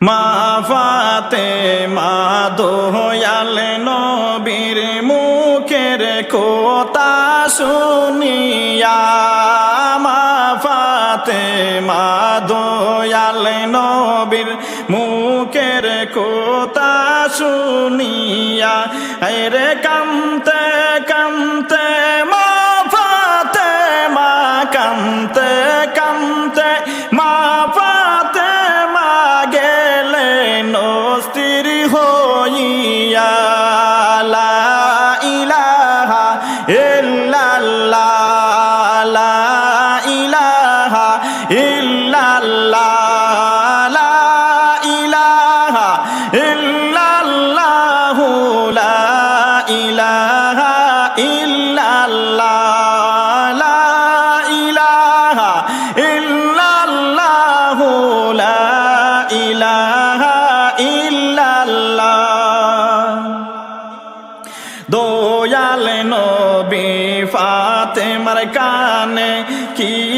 মা ফাতে মা দোয়াল নবীর মুখের কোতা শুনিয়া, মা ফাতে মা দোয়াল নবীর মুখের কোতা শুনিয়া রে কামতে key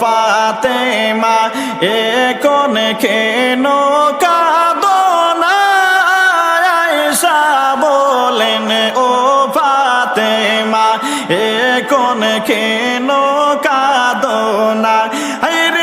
ফাতেমা এখন কেন কাঁদনা আয়েশা বলেন ও ফাতেমা এখন কেন কাঁদনা আরে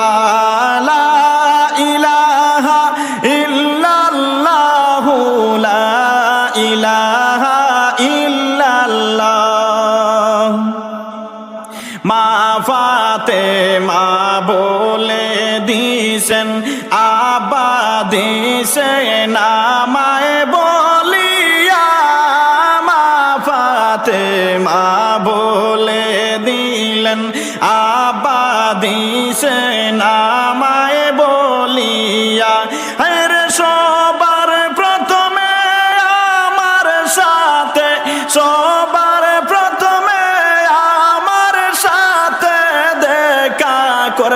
ফাতে মা বলে দিছেন আবা দিছেন আমায় বলিয়া মা ফাতে মা বলে দিলেন আবা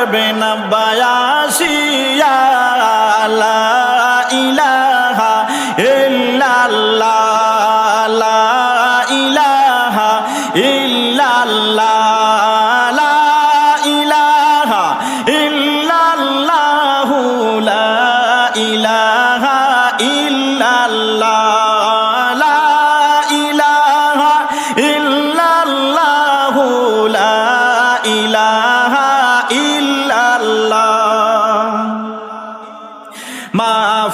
করবেন বায়াসিয়া লা ইলাহা ইল্লাল্লাহ ইলাহা ইল্লাল্লাহ।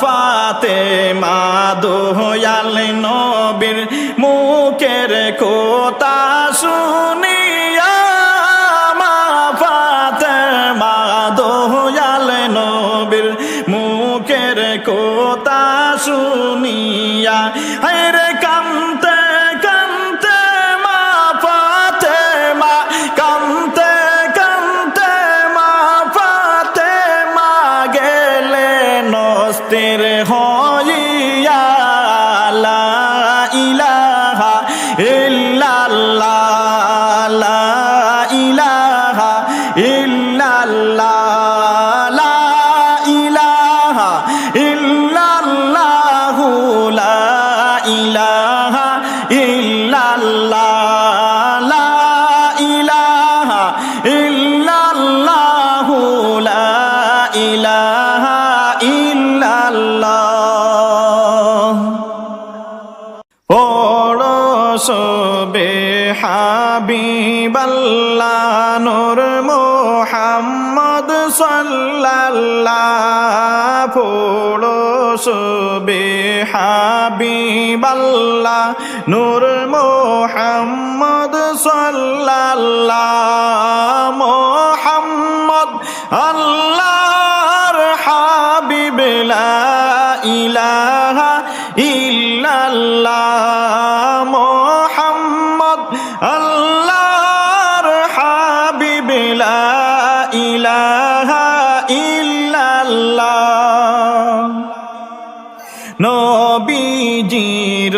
ফাতে মা দোয়াল নবীর মুখের কোতা শুনিয়া মা ফাতে মা দোয়াল নবীর মুখের কোতা শুনিয়া রে তের হইয়া লা ইলাহা ইল্লাল্লাহ লা ইলাহা ইল্লাল্লাহ ইলাহা ইল্লাল্লাহু লা ইলাহা বাল্লানুর মোহাম্মদ সাল্লাল্লাহ ফুলো সুবে হাবিবাল্লাহ নূর মোহাম্মদ সাল্লাল্লাহ নবীজির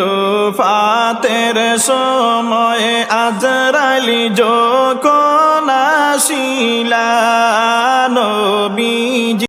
ফাতের সময় আজরালি যখন আসিলা নবীজি